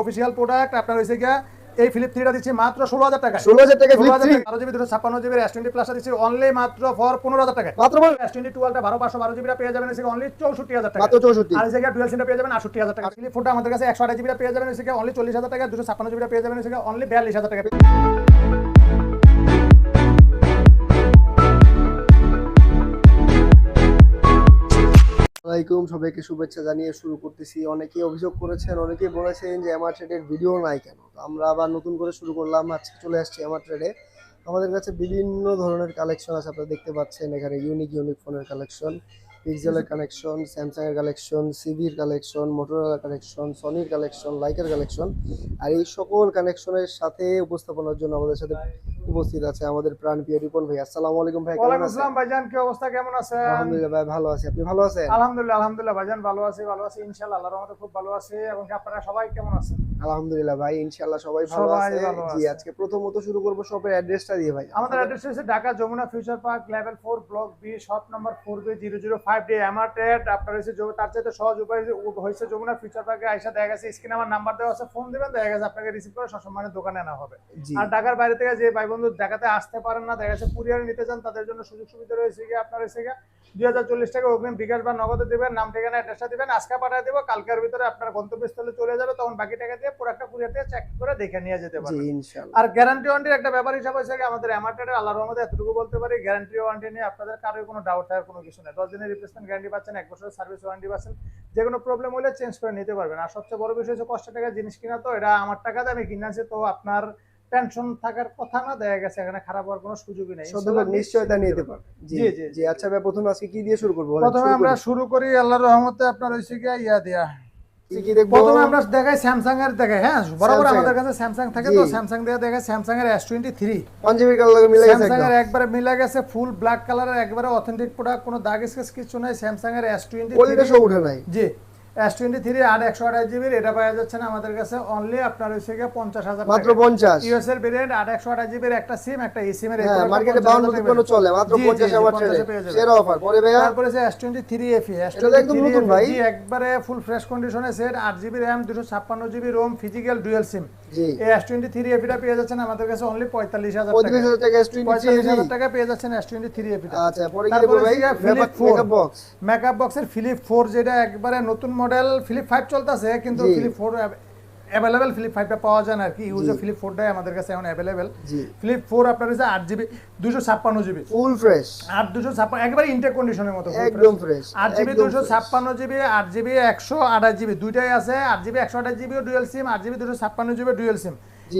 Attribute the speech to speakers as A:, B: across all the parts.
A: Official product আপনার হয়েছে গিয়া এই ফ্লিপ থ্রিটা দিচ্ছি মাত্র ষোলো হাজার টাকা
B: ষোলো হাজার টাকা ষোলো হাজার
A: বারো জিবি দুশো ছাপ্পান্ন জিবি এস টোয়েন্টি প্লাসটা দিচ্ছি অনলি মাত্র ফর পনেরো হাজার টাকা
B: মাত্র
A: এস টোয়েন্টি টুয়েলটা বারো পাঁচশো বারো জিবিটা পেয়ে যাবেন এসে অনলি চৌষট্টি হাজার টাকা
B: চৌষট্টি। 64
A: আর জায়গায় ডুয়েল সিমটা পেয়ে যাবেন আটষট্টি হাজার টাকা ফ্লিপ ফোনটা আমাদের কাছে একশো আট জিবিটা পেয়ে যাবেন এসে অনলি চল্লিশ হাজার টাকা দুশো ছাপ্পান্ন জিবিটা পেয়ে যাবেন এসে অনলি বিয়াল্লিশ হাজার টাকা
B: আসসালামাইকুম সবাইকে শুভেচ্ছা জানিয়ে শুরু করতেছি। অনেকেই অভিযোগ করেছেন, অনেকেই বলেছেন যে এমআর ট্রেডের ভিডিও নাই কেন? তো আমরা আবার নতুন করে শুরু করলাম, আজকে চলে আসছি এমআর ট্রেডে আমাদের কাছে বিভিন্ন ধরনের কালেকশন আছে, আপনারা দেখতে পাচ্ছেন এখানে ইউনিক ইউনিক ফোনের কালেকশন পিক্সেলের কালেকশন স্যামসাং এর কালেকশন সিভির কালেকশন মোটরোলার কালেকশন সনির কালেকশন লাইকের কালেকশন আর এই সকল কানেকশনের সাথে উপস্থাপনার জন্য আমাদের সাথে উপস্থিত আছে আমাদের প্রাণ প্রিয় রিপন ভাই। আসসালামু আলাইকুম ভাই কেমন
A: ওয়ালাইকুম
B: আছেন?
A: আসসালাম ভাইজান কি অবস্থা কেমন আছে
B: আলহামদুলিল্লাহ ভাই ভালো আছি। আপনি ভালো আছেন?
A: আলহামদুলিল্লাহ আলহামদুলিল্লাহ ভাইজান ভালো আছি ভালো আছি ইনশাআল্লাহ আল্লাহর রহমতে খুব ভালো আছে। এবং আপনারা সবাই কেমন আছেন?
B: আলহামদুলিল্লাহ ভাই ইনশাআল্লাহ সবাই ভালো আছে। জি আজকে প্রথমত শুরু করব শপের অ্যাড্রেসটা দিয়ে ভাই।
A: আমাদের অ্যাড্রেস হচ্ছে Dhaka Jamuna future park level four block B shop number four B zero zero five D MR trade আপনার হচ্ছে তার চাইতে সহজ উপায় হয়েছে যমুনা ফিউচার পার্কে আইসা দেখা গেছে স্ক্রিনে আমার নাম্বার দেওয়া আছে ফোন দিবেন দেখা গেছে আপনাকে রিসিভ করে সসম্মানে দোকানে আনা হবে। আর ঢাকার বাইরে থেকে যে ভাই বন্ধু ঢাকাতে আসতে পারেন না দেখা গেছে কুরিয়ারে নিতে চান তাদের জন্য সুযোগ সুবিধা রয়েছে কি আপনার হচ্ছে গিয়ে দুই হাজার চল্লিশ টাকা অগ্রিম বিকাশ বা নগদে দিবেন নাম ঠিকানা অ্যাড্রেসটা দিবেন আজকে পাঠিয়ে দেবো কালকের ভিতরে আপনার গন্তব্যস্থলে চলে যাবে তখন বাকি টাকা দিয়ে পুরো একটা চেক করে দেখে নিয়ে যেতে
B: জি ইনশাআল্লাহ।
A: আর গ্যারান্টি ওয়ারেন্টির একটা ব্যাপার হিসাবে হচ্ছে আমাদের অ্যামার্টেডের আল্লাহর রহমতে এতটুকু বলতে পারি গ্যারান্টি ওয়ারেন্টি নিয়ে আপনাদের কারোর কোনো ডাউট থাকার কোনো কিছু নেই। দশ দিনের রিপ্লেসমেন্ট গ্যারান্টি পাচ্ছেন এক বছরের সার্ভিস ওয়ারেন্টি পাচ্ছেন যে কোনো প্রবলেম হলে চেঞ্জ করে নিতে পারবেন। আর সবচেয়ে বড় বিষয় হচ্ছে কষ্ট টাকা জিনিস কিনা তো এটা আমার টাকাতে আমি কিনেছি তো আপনার টেনশন থাকার কথা না দেখা গেছে এখানে খারাপ হওয়ার কোনো সুযোগই নেই।
B: শতভাগ নিশ্চয়তা নিতে পারবেন। জি
A: জি, জি,
B: আচ্ছা ভাই প্রথমে আজকে কি দিয়ে শুরু করব
A: প্রথমে আমরা শুরু করি আল্লাহর রহমতে আপনার হয়েছে কি ইয়া দিয়া। প্রথমে আমরা দেখাই স্যামসাং এর দেখাই হ্যাঁ? বরাবর আমাদের কাছে স্যামসাং থাকে তো স্যামসাং দিয়ে দেখাই স্যামসাং এর S twenty three
B: Punjabi colour মিলে গেছে
A: স্যামসাং এর একবারে মিলে গেছে ফুল ব্ল্যাক কালারের একবারে অথেন্টিক প্রোডাক্ট কোনো দাগ স্কেচ কিছু নাই স্যামসাং এর এস টোয়েন্টি
B: কোয়ালিটি সব উঠে নাই।
A: জি। এস টোয়েন্টি থ্রি আর একশো আঠাশ জিবির এটা পাওয়া যাচ্ছে না আমাদের কাছে। অনলি আপনার হচ্ছে গিয়ে পঞ্চাশ হাজার
B: মাত্র 50
A: ইউএস এর ভেরিয়েন্ট আর একশো আঠাশ জিবির একটা সিম একটা সিমের
B: হ্যাঁ মার্কেটে 52 কোনো চলে মাত্র পঞ্চাশ হাজার সেরা অফার পরে ভাই
A: তারপরে S twenty three F S
B: একদম নতুন ভাই।
A: একবারে ফুল ফ্রেশ কন্ডিশনে সেট আট জিবি র্যাম দুশো ছাপ্পান্ন GB ROM physical dual SIM এই এস টোয়েন্টি থ্রি এফিটা পেয়ে যাচ্ছেন আমাদের কাছে অনলি পঁয়তাল্লিশ হাজার টাকা।
B: 35000 টাকা S23
A: পঁয়তাল্লিশ হাজার টাকা পেয়ে যাচ্ছেন এস টোয়েন্টি থ্রি এফিটা
B: আচ্ছা পরে
A: Flip four
B: makeup box
A: makeup বক্সের ফিলিপ ফোর যেটা একবারে নতুন মডেল ফিলিপ ফাইভ চলতেছে কিন্তু ফিলিপ ফোর অ্যাভেলেবেল ফ্লিপ ফাইভটা পাওয়া যায় না আর কি ইউজ ফ্লিপ ফোরটাই আমাদের কাছে এখন অ্যাভেলেবেল ফ্লিপ ফোর আপনার হচ্ছে আট জিবি দুশো ছাপ্পান্ন জিবি
B: ফুল ফ্রেশ
A: আট দুশো ছাপ্পান্ন একবারে ইন্টেক কন্ডিশনের মতো
B: একদম ফ্রেশ
A: আট জিবি দুশো ছাপ্পান্ন জিবি আট জিবি একশো আঠাশ জিবি দুইটাই আছে আট জিবি একশো আঠাশ জিবিও ডুয়েল সিম আট জিবি দুশো ছাপ্পান্ন জিবি ডুয়েল সিম।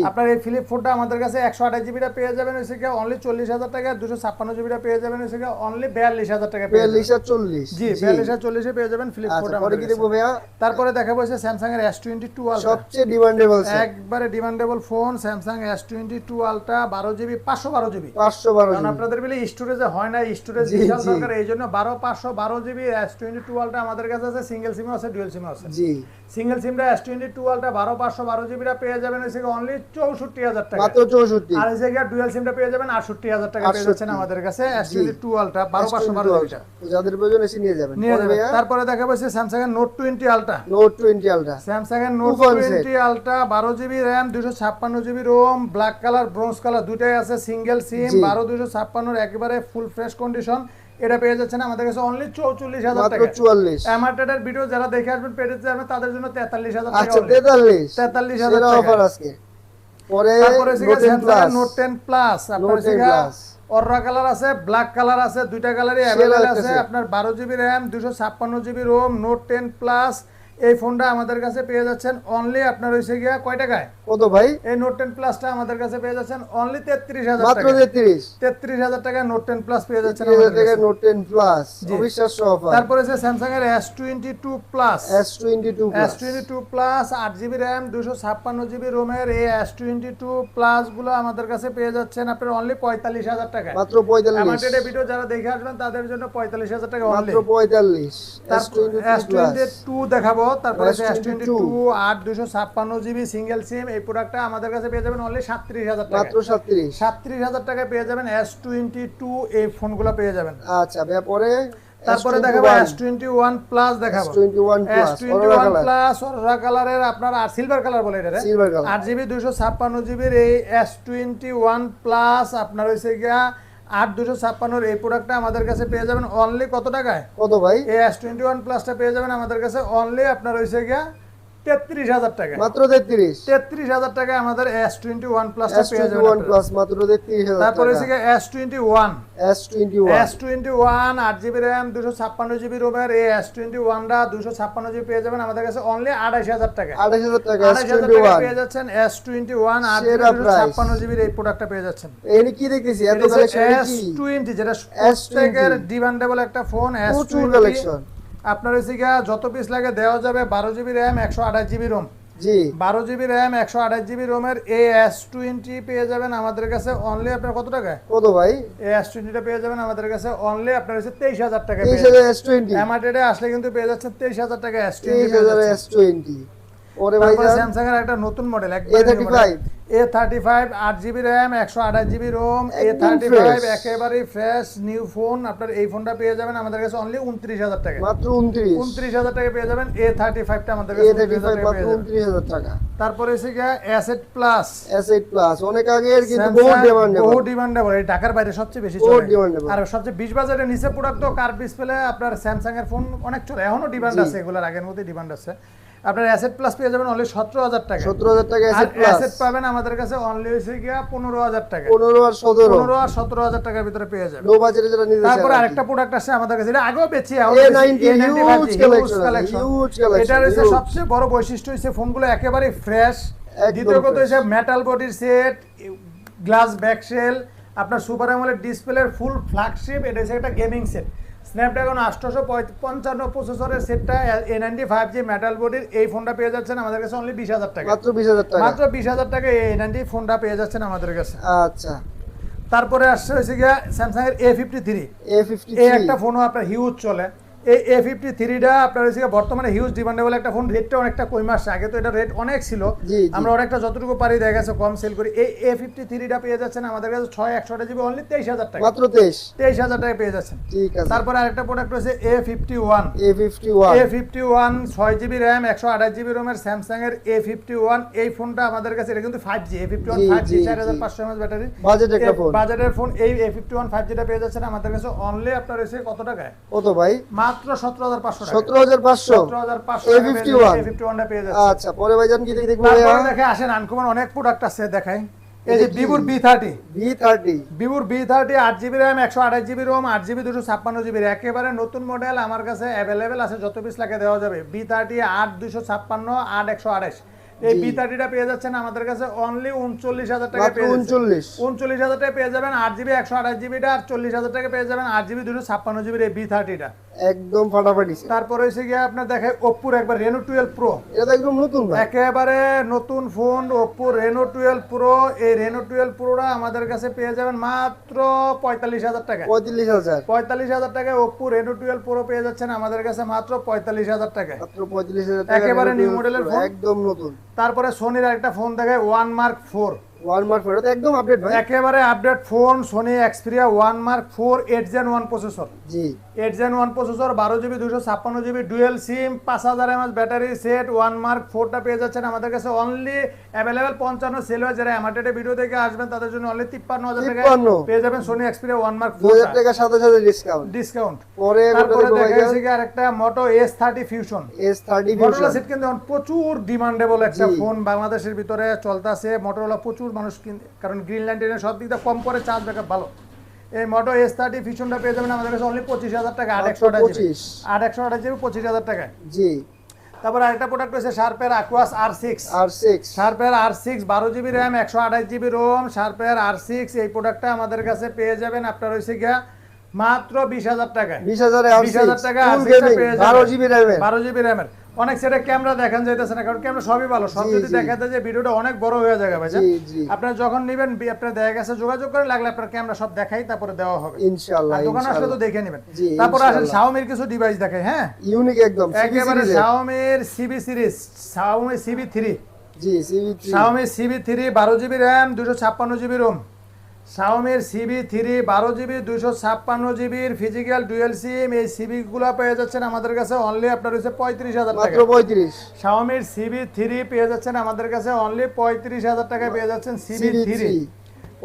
A: আপনার এই ফিলিপ ফোরটা আমাদের কাছে একশো আঠাশ জিবিটা পেয়ে যাবেন হচ্ছে কি অনলি চল্লিশ হাজার টাকা দুশো ছাপ্পান্ন জিবিটা পেয়ে যাবেন হচ্ছে কি অনলি বিয়াল্লিশ হাজার টাকা
B: 42 আর 40
A: জি বিয়াল্লিশ হাজার চল্লিশে পেয়ে যাবেন ফিলিপ
B: আচ্ছা
A: ফোরটা
B: পরে কি দেখব ভাইয়া?
A: তারপরে দেখাবো হচ্ছে স্যামসাং এর এস টোয়েন্টি টু
B: সবচেয়ে ডিমান্ডেবল
A: একবারে demandable phone Samsung S twenty two ultra বারো জিবি পাঁচশো বারো জিবি
B: 512
A: কারণ
B: জিবি
A: আপনাদের বলে স্টোরেজে হয় না স্টোরেজ বিশাল দরকার এই জন্য বারো পাঁচশো বারো জিবি এস টোয়েন্টি টু আলটা আমাদের কাছে আছে সিঙ্গেল সিমও আছে ডুয়েল সিমও আছে।
B: জি।
A: সিঙ্গেল সিমটা এস টোয়েন্টি টু আলটা বারো পাঁচশো বারো জিবিটা পেয়ে যাবেন হচ্ছে অনলি চৌষট্টি হাজার টাকা।
B: মাত্র 64
A: আর এই জায়গায় ডুয়েল সিমটা পেয়ে যাবেন আটষট্টি হাজার টাকা পেয়ে যাচ্ছেন আমাদের কাছে টোয়েন্টি বারো পাঁচশো বারো
B: যাদের প্রয়োজন এসে নিয়ে যাবেন।
A: নিয়ে
B: ভাইয়া?
A: তারপরে দেখা যাচ্ছে স্যামসাং এর note twenty ultra
B: note 20 ultra
A: Samsung এর নোট. টোয়েন্টি আলট্রা বারো জিবি র্যাম দুশো ছাপ্পান্ন GB ROM black colour bronze colour দুটাই আছে সিঙ্গেল সিম বারো দুশো ছাপ্পান্নর একেবারে ফুল ফ্রেশ কন্ডিশন এটা পেয়ে যাচ্ছেন আমাদের কাছে অনলি চৌচল্লিশ হাজার টাকা।
B: 44
A: অ্যামার্টেডের ভিডিও যারা দেখে আসবেন পেটে যাবেন তাদের জন্য তেতাল্লিশ হাজার টাকা
B: আচ্ছা। 43
A: 43,000
B: সেরা
A: টাকা।
B: অফার আজকে। পরে নোট 10 প্লাস
A: আপনার
B: Note 10 Plus।
A: অররা কালার আছে ব্ল্যাক কালার আছে দুইটা কালারই অ্যাভেলেবল আছে। আপনার বারো জিবি র্যাম দুশো ছাপ্পান্ন GB ROM note ten plus এই ফোনটা আমাদের কাছে পেয়ে যাচ্ছেন অনলি আপনার হয়েছে গিয়া কয় টাকায়?
B: কত ভাই?
A: এই নোট টেন প্লাসটা আমাদের কাছে পেয়ে যাচ্ছেন অনলি তেত্রিশ হাজার
B: মাত্র
A: টাকা
B: 33
A: তেত্রিশ হাজার টাকা নোট টেন প্লাস পেয়ে যাচ্ছেন।
B: Note ten plus. অবিশ্বাস্য অফার।
A: তারপরে আছে স্যামসাং এর S twenty two plus
B: S22
A: S
B: plus
A: twenty two plus আট জিবি র্যাম দুশো ছাপ্পান্ন জিবি রোমের এই এস টোয়েন্টি টু প্লাসগুলো আমাদের কাছে পেয়ে যাচ্ছেন আপনার অনলি পঁয়তাল্লিশ হাজার টাকা
B: মাত্র 45
A: আমাদের ভিডিও যারা দেখে আসবেন তাদের জন্য পঁয়তাল্লিশ হাজার টাকা অনলি
B: মাত্র 45
A: তারপর
B: S22
A: এস টোয়েন্টি টু দেখাবো। তারপরে এস
B: S22
A: টোয়েন্টি টু আট দুশো ছাপ্পান্ন জিবি সিঙ্গেল সিম এই প্রোডাক্টটা আমাদের কাছে পেয়ে যাবেন অনলি সাতত্রিশ হাজার টাকা
B: মাত্র 37
A: সাতত্রিশ হাজার টাকায় পেয়ে যাবেন এস টোয়েন্টি টু এই ফোনগুলো পেয়ে যাবেন।
B: আচ্ছা পরে
A: তারপরে দেখাবো এস টোয়েন্টি ওয়ান প্লাস দেখাবো
B: S21
A: S twenty one plus aurora কালারের আপনার আর সিলভার কালার বলে এটা। আট জিবি দুশো ছাপ্পান্ন জিবির এই এস টোয়েন্টি ওয়ান প্লাস আপনার হয়েছে গিয়া আট দুশো ছাপ্পান্নর এই প্রোডাক্টটা আমাদের কাছে পেয়ে যাবেন অনলি কত টাকায়?
B: কত ভাই?
A: এই এস টোয়েন্টি ওয়ান প্লাসটা পেয়ে যাবেন আমাদের কাছে অনলি আপনার হয়েছে গিয়া তেত্রিশ হাজার টাকা
B: মাত্র তেত্রিশ?
A: তেত্রিশ হাজার টাকায় আমাদের S twenty one
B: S one plus মাত্র তেত্রিশ হাজার
A: তারপরে হচ্ছে S twenty one
B: S twenty one
A: S twenty one আট জিবি র্যাম দুশো ছাপ্পান্ন জিবি রোমের এই এস টোয়েন্টি ওয়ানটা দুশো ছাপ্পান্ন জিবি পেয়ে যাবেন আমাদের কাছে অনলি আড়াইশ হাজার টাকা
B: আঠাশ হাজার টাকা
A: আড়াইশ হাজার টাকা পেয়ে যাচ্ছেন এস টোয়েন্টি ওয়ান আট
B: সেরা
A: দুশো ছাপ্পান্ন জিবির এই প্রোডাক্টটা পেয়ে যাচ্ছেন।
B: কি দেখতেছি? এত কালেকশন
A: এস টোয়েন্টি যেটা
B: S20
A: প্রত্যেকের ডিমান্ডেবল একটা ফোন এস
B: কালেকশন
A: আপনার হচ্ছে গিয়া যত পিস লাগে দেওয়া যাবে বারো জিবি র্যাম একশো আঠাশ জিবি রোম
B: জি।
A: বারো জিবি র্যাম একশো আঠাশ জিবি রোমের এ এস টোয়েন্টি পেয়ে যাবেন আমাদের কাছে অনলি আপনার কত টাকা
B: কত ভাই?
A: এ এস টোয়েন্টিটা পেয়ে যাবেন আমাদের কাছে অনলি আপনার হচ্ছে তেইশ হাজার টাকা
B: তেইশ হাজার এস টোয়েন্টি
A: আসলে কিন্তু পেয়ে যাচ্ছেন তেইশ হাজার টাকা এস
B: টোয়েন্টি
A: টোয়েন্টি
B: যাবে এস টোয়েন্টি ওরে ভাই
A: স্যামসাং এর একটা নতুন model
B: A35
A: A thirty five আট জিবি র্যাম একশো আঠাশ জিবি রোম এ
B: একদম
A: থার্টি ফাইভ
B: fresh।
A: একেবারে ফ্রেশ নিউ ফোন আপনার এই ফোনটা পেয়ে যাবেন আমাদের কাছে অনলি উনত্রিশ হাজার টাকা।
B: মাত্র উনত্রিশ।
A: উনত্রিশ হাজার টাকা পেয়ে যাবেন এ থার্টি আমাদের কাছে
B: থার্টি
A: 29,000
B: ফাইভ
A: টাকা
B: মাত্র
A: পেয়ে যাবেন।
B: উনত্রিশ হাজার টাকা।
A: তারপরে এসে গিয়া অ্যাসেট প্লাস
B: এস প্লাস অনেক আগের কিন্তু বহু ডিমান্ড
A: বহু ডিমান্ডেবল এই ঢাকার বাইরে সবচেয়ে বেশি চলে। আর সবচেয়ে বাজারের নিচে প্রোডাক্ট তো কার ডিসপ্লে আপনার স্যামসাং এর ফোন অনেক চলে। এখনও ডিমান্ড আছে এগুলোর আগের মধ্যে ডিমান্ড আছে। আপনার অ্যাসেট প্লাস পেয়ে যাবেন অনলি সতেরো হাজার টাকা।
B: সতেরো হাজার টাকা প্লাস
A: অ্যাসেট পাবেন আমাদের কাছে অনলি হয়েছে গিয়া পনেরো হাজার টাকা।
B: পনেরো আর সতেরো।
A: পনেরো আর সতেরো হাজার টাকার ভিতরে পেয়ে যাবেন।
B: লো বাজেটে যারা নিতে
A: তারপরে আরেকটা প্রোডাক্ট আসছে আমাদের কাছে এটা আগেও বেচি
B: A ninety huge collection huge
A: এটা হচ্ছে সবচেয়ে বড় বৈশিষ্ট্য হচ্ছে ফোনগুলো একেবারে ফ্রেশ দ্বিতীয় কথা হচ্ছে মেটাল বডির সেট গ্লাস ব্যাকশেল আপনার সুপার অ্যামোলেড ডিসপ্লের ফুল ফ্ল্যাগশিপ এটা হচ্ছে একটা গেমিং সেট স্ন্যাপড্রাগন আটশোশো পঞ্চান্ন প্রসেসরের সেটটা A ninety five G metal বডির এই ফোনটা পেয়ে যাচ্ছেন আমাদের কাছে অনলি বিশ হাজার টাকা।
B: মাত্র বিশ হাজার টাকা।
A: মাত্র বিশ হাজার টাকা এ নাইনটি ফোনটা পেয়ে যাচ্ছেন আমাদের কাছে।
B: আচ্ছা।
A: তারপরে আসছে হয়েছে গিয়া স্যামসাং এর A fifty three
B: A fifty
A: এ একটা ফোনও আপনার হিউজ চলে। এই এ ফিফটি থ্রিটা আপনার হচ্ছে বর্তমানে হিউজ ডিমান্ডেবল একটা ফোন রেটটা অনেকটা কমে আসছে। আগে তো এটা রেট অনেক ছিল। আমরা অনেকটা যতটুকু পারি দেখা গেছে কম সেল করি। এই এ ফিফটি থ্রিটা পেয়ে যাচ্ছেন আমাদের কাছে ছয় একশোটা জিবি অনলি তেইশ হাজার টাকা।
B: মাত্র তেইশ?
A: তেইশ হাজার টাকা পেয়ে যাচ্ছেন।
B: ঠিক আছে।
A: তারপরে আরেকটা প্রোডাক্ট হচ্ছে A fifty one
B: A fifty one
A: A fifty one ছয় জিবি র্যাম একশো আঠাশ জিবি রোমের স্যামসাং এর এ ফিফটি ওয়ান এই ফোনটা আমাদের কাছে এটা কিন্তু five G A fifty one five G চার হাজার পাঁচশো এমএচ ব্যাটারি।
B: বাজেট একটা ফোন
A: বাজারের ফোন এই এ ফিফটি ওয়ান ফাইভ জিটা পেয়ে যাচ্ছেন আমাদের কাছে অনলি আপনার এসে কত টাকায়?
B: কত ভাই?
A: মাত্র সতেরো হাজার পাঁচশো টাকা।
B: সতেরো হাজার পাঁচশো?
A: সতেরো হাজার পাঁচশো
B: A 51
A: এ ফিফটি ওয়ানটা পেয়ে যাচ্ছে
B: আচ্ছা পরে ভাইজান কি দেখব
A: তারপরে দেখে আসেন আনকমন অনেক প্রোডাক্ট আছে দেখাই। এই যে
B: এটা
A: বি থার্টি
B: ভি থার্টি
A: ভিভোর বি থার্টি আট জিবি র্যাম একশো আঠাশ জিবি রোম আট জিবি দুশো ছাপ্পান্ন জিবি একেবারে নতুন মডেল আমার কাছে অ্যাভেলেবেল আছে যত পিস লাগে দেওয়া যাবে। বি থার্টি আট দুশো ছাপ্পান্ন আট একশো আঠাশ। এই। বি থার্টিটা পেয়ে যাচ্ছেন আমাদের কাছে অনলি উনচল্লিশ হাজার টাকা পেয়ে
B: উনচল্লিশ।
A: উনচল্লিশ হাজার টাকা পেয়ে যাবেন আট জিবি একশো আঠাশ জিবিটা আর চল্লিশ হাজার টাকা পেয়ে যাবেন আট জিবি দুশো ছাপ্পান্ন জিবির এই বি থার্টিটা
B: একদম ফাটাফাটি
A: তারপরে হচ্ছে গিয়ে আপনার দেখায় ওপ্পোর একবার রেনো টুয়েলভ প্রো
B: এটা একদম নতুন
A: একেবারে নতুন phone Oppo Reno twelve pro এই রেনো টুয়েলভ প্রোটা আমাদের কাছে পেয়ে যাবেন মাত্র পঁয়তাল্লিশ হাজার টাকা।
B: পঁয়ত্রিশ হাজার।
A: পঁয়তাল্লিশ হাজার টাকায় ওপ্পো রেনো টুয়েলভ প্রো পেয়ে যাচ্ছেন আমাদের কাছে মাত্র পঁয়তাল্লিশ হাজার টাকায়।
B: মাত্র পঁয়ত্রিশ হাজার টাকা
A: একেবারে নিউ
B: 12 Pro,
A: ফোন।
B: একদম নতুন।
A: তারপরে সোনির একটা ফোন দেখায় ওয়ান মার্ক ফোর
B: একদম আপডেট ভাই।
A: একেবারে update phone Sony Xperia one mark four eight gen one processor
B: জি।
A: এইট জেন ওয়ান প্রসেসর বারো জিবি দুশো ছাপ্পান্ন জিবি ডুয়েল সিম পাঁচ হাজার mAh battery set one mark ফোরটা পেয়ে যাচ্ছেন আমাদের কাছে অনলি অ্যাভেলেবেল পঞ্চান্ন সেল হয় যারা অ্যামাটেডে ভিডিও দেখে আসবেন তাদের জন্য অনলি তিপ্পান্ন হাজার টাকা
B: 53
A: পেয়ে যাবেন সোনি এক্সপিরিয়া ওয়ান মার্ক
B: হাজার টাকা সাথে সাথে ডিসকাউন্ট
A: ডিসকাউন্ট
B: পরে
A: তারপরে দেখা যাচ্ছে কি আরেকটা Moto S thirty fusion
B: S thirty
A: Motorola set কিন্তু প্রচুর ডিমান্ডেবল একটা। ফোন বাংলাদেশের ভিতরে চলতেছে। মোটরোলা প্রচুর মানুষ কারণ গ্রিনল্যান্ড সব দিক দিয়ে কম করে চার্জ ব্যাকআপ ভালো। এই মোটো এস থার্টি ফিউশনটা পেয়ে যাবেন আমাদের কাছে অনলি পঁচিশ হাজার টাকা আট একশো আঠাশ আট একশো আঠাশ জিবি পঁচিশ হাজার টাকায়।
B: জি।
A: তারপর আরেকটা প্রোডাক্ট হচ্ছে শার্পের Aquos R six
B: R six
A: শার্পের R six বারো জিবি র্যাম একশো আঠাশ জিবি রোম শার্পের আর সিক্স এই প্রোডাক্টটা আমাদের কাছে পেয়ে যাবেন আপনার হয়েছে গিয়া মাত্র বিশ হাজার টাকায়।
B: বিশ হাজারে
A: টাকা
B: বারো জিবি র্যামের
A: বারো জিবি র্যামের অনেক সেটা ক্যামেরা দেখান যাইতেছে না কারণ ক্যামেরা সবই ভালো। সব যদি
B: জি।
A: দেখাতে যে ভিডিওটা অনেক বড় হয়ে যাবে ভাই আপনার যখন নেবেন আপনার দেখা গেছে যোগাযোগ করে লাগলে আপনার ক্যামেরা সব দেখাই তারপরে দেওয়া হবে।
B: ইনশাআল্লাহ
A: দোকান আসলে তো দেখে নেবেন। তারপর আসেন শাওমির কিছু ডিভাইস দেখাই হ্যাঁ?
B: ইউনিক একদম
A: একেবারে শাওমির Civi series Xiaomi Civi three
B: জি সিবি
A: শাওমি সিবি থ্রি বারো জিবি র্যাম দুশো ছাপ্পান্ন জিবি রোম শাওমির সিবি থ্রি বারো জিবি দুইশো ছাপ্পান্ন জিবির ফিজিক্যাল ডুয়েল সিম এই সিবি গুলা পেয়ে যাচ্ছেন আমাদের কাছে অনলি আপনার হচ্ছে পঁয়ত্রিশ হাজার
B: মাত্র
A: টাকা।
B: পঁয়ত্রিশ।
A: শাওমির সিবি থ্রি পেয়ে যাচ্ছেন আমাদের কাছে অনলি পঁয়ত্রিশ হাজার টাকায় পেয়ে যাচ্ছেন সিবি থ্রি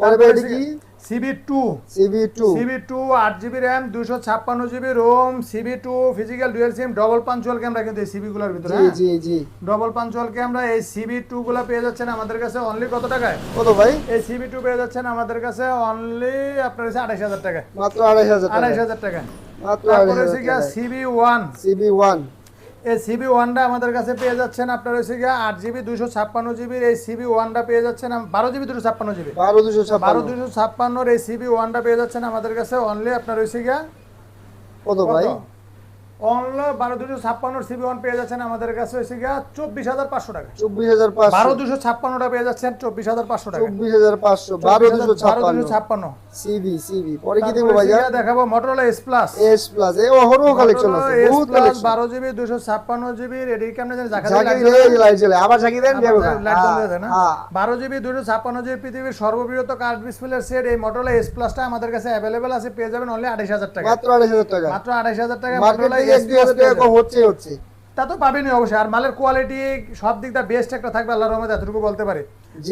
B: থ্রি পরে ভাই এটা কি
A: Civi two
B: Civi two
A: Civi two আট জিবি র্যাম দুশো ছাপ্পান্ন GB ROM Civi two physical dual SIM double punctual camera কিন্তু এই সিবি গুলোর ভিতরে
B: জি জি জি।
A: ডবল পাঞ্চুয়াল ক্যামেরা এই সিবি টু গুলো পেয়ে যাচ্ছেন আমাদের কাছে অনলি কত টাকায়?
B: কত ভাই?
A: এই সিবি টু পেয়ে যাচ্ছেন আমাদের কাছে অনলি আপনার কাছে আঠাইশ হাজার টাকা
B: মাত্র আড়াই হাজার টাকা
A: হাজার টাকা
B: মাত্র
A: তারপরে
B: হাজার টাকা
A: সিবি ওয়ান
B: সিবি ওয়ান
A: এই সিবি ওয়ানটা আমাদের কাছে পেয়ে যাচ্ছেন আপনার হচ্ছে গিয়া আট জিবি দুশো ছাপ্পান্ন জিবির এই সিবি ওয়ানটা পেয়ে যাচ্ছেন বারো জিবি দুশো ছাপ্পান্ন জিবি
B: বারো দুশো
A: বারো
B: ছাপ্পান্ন
A: দুশো ছাপ্পান্নর এই সিবি ওয়ানটা পেয়ে যাচ্ছেন আমাদের কাছে অনলি আপনার হচ্ছে গিয়া
B: কত ভাই?
A: অনলি বারো দুশো ছাপ্পান্নর সিবি ওয়ান পেয়ে যাচ্ছেন আমাদের কাছে হচ্ছে গিয়া চব্বিশ হাজার পাঁচশো টাকা।
B: চব্বিশ হাজার পাঁচশো।
A: বারো দুশো ছাপ্পান্নটা পেয়ে যাচ্ছেন চব্বিশ হাজার পাঁচশো টাকা।
B: চব্বিশ হাজার পাঁচশো বারো দুশো ছাপ্পান্ন।
A: ছাপ্পান্ন।
B: Civi Civi. পরে কি
A: তারপরে
B: দেবো ভাইয়া?
A: হচ্ছে গিয়া দেখাবো Motorola S plus
B: S plus এ অহরহ কালেকশন আছে বহুত কালেকশন
A: বারো জিবি দুশো ছাপ্পান্ন জিবি রেডি কেমন জানি দেখা
B: ঝাঁকি দিয়ে এই লাইট জ্বলে। আবার ঝাঁকি দেন
A: লাইট বন্ধ হয়ে না? বারো জিবি দুশো ছাপ্পান্ন জিবি পৃথিবীর সর্ববৃহৎ কার্ড ডিসপ্লের সেট এই মোটরোলা এস প্লাসটা আমাদের কাছে অ্যাভেলেবেল আছে পেয়ে যাবেন অনলি আঠাইশ হাজার টাকা
B: মাত্র আড়াই হাজার টাকা।
A: মাত্র আঠাইশ হাজার টাকা মোটরোলা
B: এক দুই হাজার টাকা হচ্ছে হচ্ছে।
A: তা তো পাবেনই অবশ্যই। আর মালের কোয়ালিটি সব দিক দিয়ে বেস্ট একটা থাকবে আল্লাহর রহমতে এতটুকু বলতে পারি।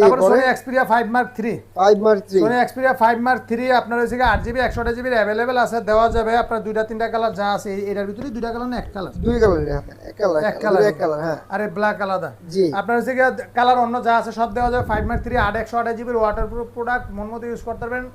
A: তারপরে Sony Xperia five Mark three
B: five Mark three
A: Sony Xperia five Mark three আপনার জিবি আছে দেওয়া যাবে দুইটা তিনটা কালার যা আছে এটার ভিতরে দুইটা কালার না এক কালার
B: দুই কালার এক কালার
A: এক কালার
B: এক কালার হ্যাঁ।
A: আরে ব্ল্যাক আলাদা।
B: জি।
A: আপনার কালার অন্য যা আছে সব দেওয়া যাবে মার্ক থ্রি আট একশো আঠাশ জিবির ওয়াটার প্রুফ প্রোডাক্ট মন মতো ইউজ করতে পারবেন।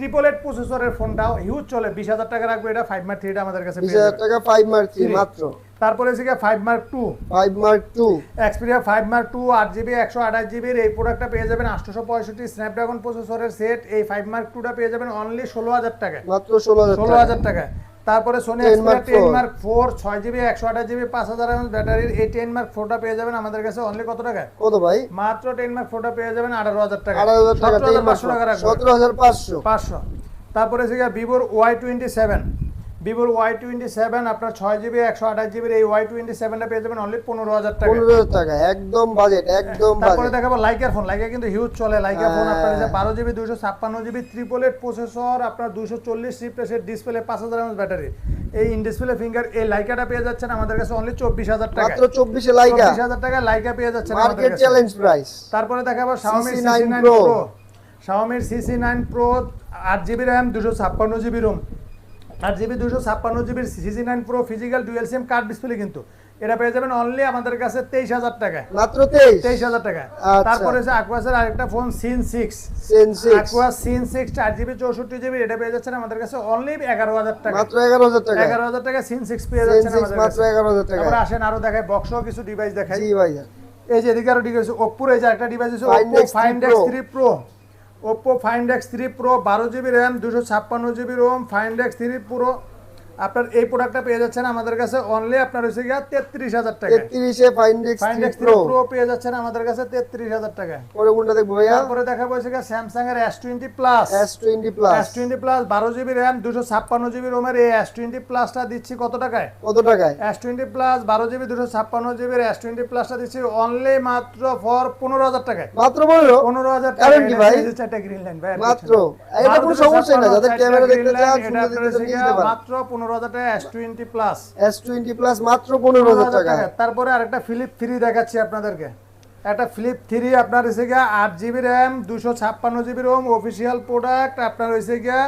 A: ট্রিপল এইট প্রসেসরের ফোনটাও হিউজ চলে। বিশ হাজার টাকা রাখবে এটা ফাইভ মার্ক থ্রিটা আমাদের কাছে
B: বিশ হাজার টাকা ফাইভ মার্ক থ্রি মাত্র।
A: তারপরে হচ্ছে five Mark two
B: five Mark two
A: Xperia five Mark two আট জিবি একশো আঠাশ জিবির এই প্রোডাক্টটা পেয়ে যাবেন আটশোশো পঁয়ষট্টি স্ন্যাপড্রাগন প্রসেসরের সেট এই ফাইভ মার্ক টুটা পেয়ে যাবেন অনলি ষোলো হাজার টাকায়।
B: মাত্র ষোলো
A: ষোলো
B: টাকা
A: হাজার টাকায়। তারপরে Sony
B: 10 Mark
A: ten
B: 4
A: Mark four ছয় জিবি একশো আঠাশ জিবি পাঁচ হাজার ব্যাটারির এই টেন মার্ক ফোরটা পেয়ে যাবেন আমাদের কাছে অনলি কত টাকা
B: কত ভাই?
A: মাত্র টেন মার্ক ফোরটা পেয়ে যাবেন আঠারো হাজার টাকা
B: আঠারো হাজার টাকা
A: পাঁচশো টাকা রাখবেন
B: সতেরো হাজার পাঁচশো।
A: পাঁচশো। তারপরে ভিভোর ওয়াই টোয়েন্টি সেভেন ভিভোর ওয়াই টোয়েন্টি সেভেন আপনার ছয় জিবি একশো আঠাশ জিবির এই ওয়াই টোয়েন্টি সেভেনটা পেয়ে যাবেন অনলি পনেরো হাজার টাকা।
B: পনেরো হাজার টাকা একদম বাজেট একদম
A: তারপরে দেখাবো লাইকার ফোন লাইকা কিন্তু হিউজ চলে। লাইকা ফোন
B: হ্যাঁ।
A: আপনার যে বারো জিবি দুশো ছাপ্পান্ন জিবি ট্রিপল এইট প্রসেসর আপনার দুশো চল্লিশ রিপ্লেসের ডিসপ্লে পাঁচ হাজার এমএস ব্যাটারি এই ডিসপ্লে ফিঙ্গার এই লাইকাটা পেয়ে যাচ্ছেন আমাদের কাছে অনলি চব্বিশ হাজার টাকা
B: মাত্র চব্বিশে লাইকা
A: চব্বিশ হাজার টাকা লাইকা পেয়ে যাচ্ছেন
B: মার্কেট চ্যালেঞ্জ প্রাইস
A: তারপরে দেখাবো
B: CC9
A: সিসি নাইন প্রো শাওমির সিসি নাইন প্রো আট জিবি র্যাম দুশো ছাপ্পান্ন জিবি রোম আট জিবি দুশো ছাপ্পান্ন জিবির CC nine Pro physical dual SIM card display কিন্তু। এটা পেয়ে যাবেন অনলি আমাদের কাছে তেইশ হাজার টাকায়।
B: মাত্র তেইশ?
A: হাজার টাকা
B: আচ্ছা।
A: তারপরে হচ্ছে আকুয়াসের আরেকটা phone sense six Aquos sense six চার জিবি চৌষট্টি জিবি এটা পেয়ে যাচ্ছেন আমাদের কাছে অনলি এগারো হাজার টাকা
B: মাত্র এগারো হাজার টাকা
A: এগারো হাজার টাকা সিন সিক্স পেয়ে যাচ্ছেন আমাদের
B: মাত্র এগারো হাজার টাকা
A: তারপরে আসেন আরও দেখায় বক্সও কিছু ডিভাইস
B: জি ভাইয়া।
A: এই যে এদিকে আরও ডিভাইস ওপ্পোর এই যে একটা ডিভাইস আছে Oppo Find X three Pro Oppo Find X three Pro বারো জিবি র্যাম দুশো ছাপ্পান্ন GB ROM Find X three Pro আপনার এই প্রোডাক্টটা পেয়ে যাচ্ছেন আমাদের কাছে অনলি আপনার হচ্ছে গিয়া তেত্রিশ হাজার টাকা।
B: তেত্রিশে Find X
A: Find X three
B: Pro
A: পেয়ে যাচ্ছেন আমাদের কাছে তেত্রিশ হাজার টাকা।
B: পরে কোনটা দেখব ভাইয়া?
A: তারপরে দেখাবো হচ্ছে গিয়া স্যামসাং এর S twenty plus
B: S twenty plus
A: S twenty plus বারো জিবি র্যাম দুশো ছাপ্পান্ন জিবি রোমের এই এস টোয়েন্টি প্লাসটা দিচ্ছি কত টাকায়?
B: কত টাকায়?
A: এস টোয়েন্টি প্লাস বারো জিবি দুশো ছাপ্পান্ন জিবির এস টোয়েন্টি প্লাসটা দিচ্ছি অনলি মাত্র ফর পনেরো হাজার টাকায়।
B: মাত্র পনেরো?
A: পনেরো হাজার
B: কারণ কি ভাই?
A: চারটা গ্রিন লাইন ভাই
B: মাত্র। এটা কোনো সমস্যা না যাদের ক্যামেরা দেখতে চান
A: মাত্র পনেরো হাজার টাকা S twenty plus
B: S twenty plus মাত্র পনেরো হাজার টাকা।
A: তারপরে আরেকটা ফিলিপ থ্রি দেখাচ্ছি আপনাদেরকে। একটা ফ্লিপ থ্রি আপনার হচ্ছে গিয়া আট জিবি র্যাম দুশো ছাপ্পান্ন জিবি রোম অফিসিয়াল প্রোডাক্ট আপনার হচ্ছে গিয়া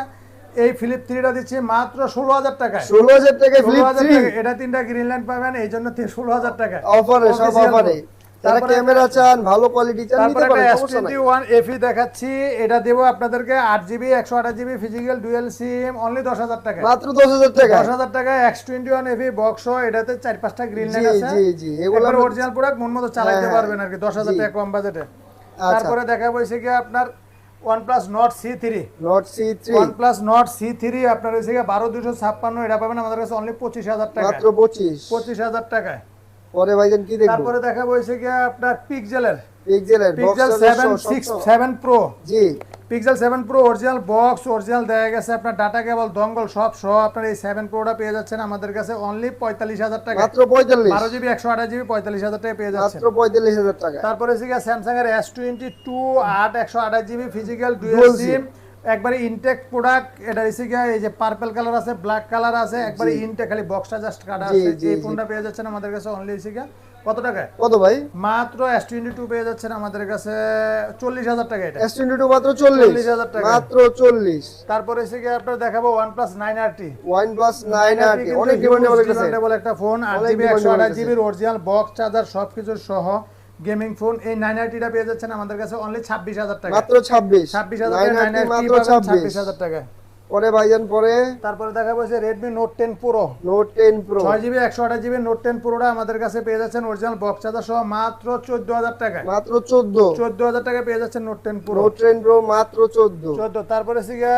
A: এই ফিলিপ থ্রিটা দিচ্ছি মাত্র ষোলো হাজার টাকায়।
B: ষোলো হাজার টাকায়
A: এটা তিনটা গ্রিন পাবেন এই জন্য ষোলো হাজার টাকা
B: অফারে সব অফারে
A: তারপরে
B: ক্যামেরা চান ভালো কোয়ালিটি চান নিতে পারেন সমস্যা নাই।
A: দেখাচ্ছি। এটা দেবো আপনাদেরকে ফিজিক্যাল ডুয়েল সিম অনলি দশ হাজার টাকা
B: মাত্র দশ হাজার টাকা
A: দশ হাজার টাকা এক্স টোয়েন্টি ওয়ান এফি বক্স এটাতে চার পাঁচটা গ্রিন আছে।
B: জি জি এগুলো
A: অরিজিনাল প্রোডাক্ট মন মতো চালাতে
B: হ্যাঁ,
A: পারবেন আর কি দশ হাজার টাকা কম বাজেটে
B: আচ্ছা।
A: তারপরে দেখা বলছে কি আপনার সি থ্রি
B: নট সি থ্রি
A: আপনার এটা পাবেন আমাদের কাছে অনলি পঁচিশ হাজার টাকা
B: মাত্র পঁচিশ।
A: পঁচিশ হাজার টাকায়।
B: পরে ভাইজান কি দেখব?
A: তারপরে দেখা বলছে কি আপনার পিকজেলের
B: পিক্সেলের
A: Pixel seven six seven Pro
B: জি।
A: Pixel seven Pro original box original দেয়া গেছে আপনার ডাটা কেবল দঙ্গল সব সহ আপনার এই সেভেন প্রোটা পেয়ে যাচ্ছেন আমাদের কাছে অনলি পঁয়তাল্লিশ হাজার টাকা।
B: মাত্র পঁয়তাল্লিশ।
A: বারো জিবি একশো আঠাশ জিবি পঁয়তাল্লিশ হাজার টাকা পেয়ে যাচ্ছেন।
B: মাত্র পঁয়তাল্লিশ হাজার টাকা।
A: তারপরে হচ্ছে স্যামসাং এর এস টোয়েন্টি টু আট একশো আঠাশ জিবি ফিজিক্যাল ডুয়েল। সিম একবারে ইনটেক প্রোডাক্ট এটা এসে গিয়ে এই যে পার্পল কালার আছে ব্ল্যাক কালার আছে একবারে ইনটেক খালি বক্সটা জাস্ট কাটা আছে। এই ফোনটা পেয়ে যাচ্ছেন আমাদের কাছে অনলি এসে গিয়ে কত টাকায়?
B: কত ভাই?
A: মাত্র এস টোয়েন্টি টু পেয়ে যাচ্ছেন আমাদের কাছে চল্লিশ হাজার টাকা এটা।
B: এস টোয়েন্টি টু মাত্র চল্লিশ।
A: 40,000 টাকা।
B: মাত্র চল্লিশ।
A: তারপরে এসে গিয়ে আপনার দেখাবো OnePlus nine R T
B: OnePlus nine R অনেক ডিমান্ডে বলে
A: একটা ফোন আট
B: অনেক
A: জিবি একশো আঠাশ জিবির অরিজিনাল বক্স চার্জার সবকিছুর সহ। গেমিং ফোন এই নাইন আরটিটা পেয়ে যাচ্ছেন আমাদের কাছে অনলি ছাব্বিশ হাজার টাকা
B: মাত্র ছাব্বিশ।
A: ছাব্বিশ হাজার টাকা
B: মাত্র ছাব্বিশ।
A: ছাব্বিশ হাজার টাকা
B: পরে ভাইজান পরে?
A: তারপরে দেখা যাচ্ছে Note ten Pro
B: Note ten Pro
A: ছয় জিবি একশো আঠাশ জিবি নোট আমাদের কাছে পেয়ে যাচ্ছেন অরিজিনাল বক্স চার্জার সহ মাত্র চোদ্দ হাজার টাকা
B: মাত্র চোদ্দ।
A: চোদ্দ হাজার টাকা পেয়ে যাচ্ছেন Note ten Pro
B: Note ten Pro মাত্র চোদ্দ।
A: চোদ্দ। তারপরে সিগা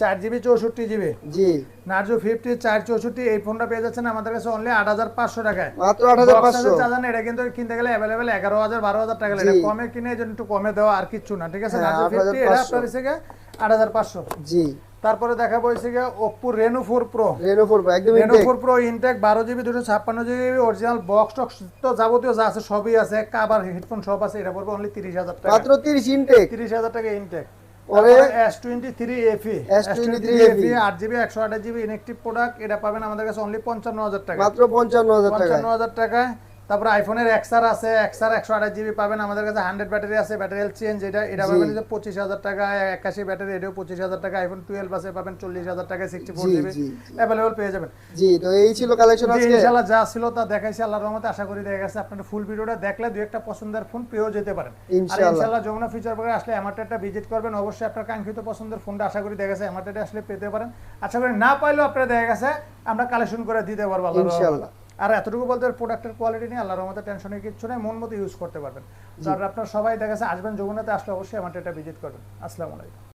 A: চার জিবি চৌষট্টি জিবি
B: জি।
A: নার্জো ফিফটি চার চৌষট্টি এই ফোনটা পেয়ে যাচ্ছেন আমাদের কাছে অনলি আট হাজার পাঁচশো টাকায়।
B: মাত্র আট হাজার
A: Box
B: পাঁচশো।
A: চার্জার এটা কিন্তু কিনতে গেলে অ্যাভেলেবেল এগারো হাজার বারো হাজার টাকা লাগে। কমে কিনে এই জন্য একটু কমে দেওয়া আর কিচ্ছু না ঠিক আছে?
B: হ্যাঁ,
A: নার্জো ফিফটি এটা
B: 8,500
A: আপনার আট হাজার পাঁচশো।
B: জি।
A: তারপরে দেখাবো হচ্ছে গিয়ে Oppo Reno four Pro
B: Reno four একদম
A: রেনো ফোর প্রো ইনটেক বারো জিবি দুশো ছাপ্পান্ন জিবি অরিজিনাল বক্স টক্স তো যাবতীয় যা আছে সবই আছে কাবার হেডফোন সব আছে এটা পড়বে অনলি তিরিশ হাজার টাকা।
B: মাত্র তিরিশ ইনটেক
A: তিরিশ হাজার টাকা ইনটেক
B: পরে
A: S twenty three FE
B: S23
A: FE আট জিবি একশো আঠাশ জিবি ইনেকটিভ প্রোডাক্ট এটা পাবেন আমাদের কাছে অনলি পঞ্চান্ন হাজার টাকা
B: মাত্র পঞ্চান্ন হাজার টাকা
A: পঞ্চান্ন হাজার টাকায়। তারপরে আইফোনের এক্সআর আছে এক্সআর একশো আঠাশ জিবি পাবেন আমাদের কাছে হান্ড্রেড ব্যাটারি আছে ব্যাটারি চেঞ্জ এটা এটা পাবেন যে পঁচিশ হাজার টাকা একাশি ব্যাটারি এটাও পঁচিশ হাজার টাকা আইফোন টুয়েলভ আছে পাবেন চল্লিশ হাজার টাকা সিক্সটি ফোর জিবি অ্যাভেলেবল পেয়ে যাবেন।
B: জি তো এই ছিল কালেকশন আজকে।
A: ইনশাআল্লাহ যা ছিল তা দেখাইছি আল্লাহর রহমতে আশা করি দেখা গেছে আপনার ফুল ভিডিওটা দেখলে দুই একটা পছন্দের ফোন পেয়েও যেতে পারেন। আর
B: ইনশাআল্লাহ।
A: যমুনা ফিচার পার্কে আসলে এমারটেটটা ভিজিট করবেন অবশ্যই আপনার কাঙ্ক্ষিত পছন্দের ফোনটা আশা করি দেখা গেছে এমারটেটে আসলে পেতে পারেন। আশা করি না পাইলেও আপনারা দেখা গেছে আমরা কালেকশন করে দিতে পারব আল্লাহর
B: ইনশাআল্লাহ।
A: আর এতটুকু বলতে প্রোডাক্টের কোয়ালিটি নিয়ে আল্লাহর রহমতে টেনশনের কিছু নেই মন মতো ইউজ করতে পারবেন। আপনার সবাই দেখা আসবেন যমুনাতে আসলে অবশ্যই আমার এটা ভিজিট করবেন। আসসালামু আলাইকুম।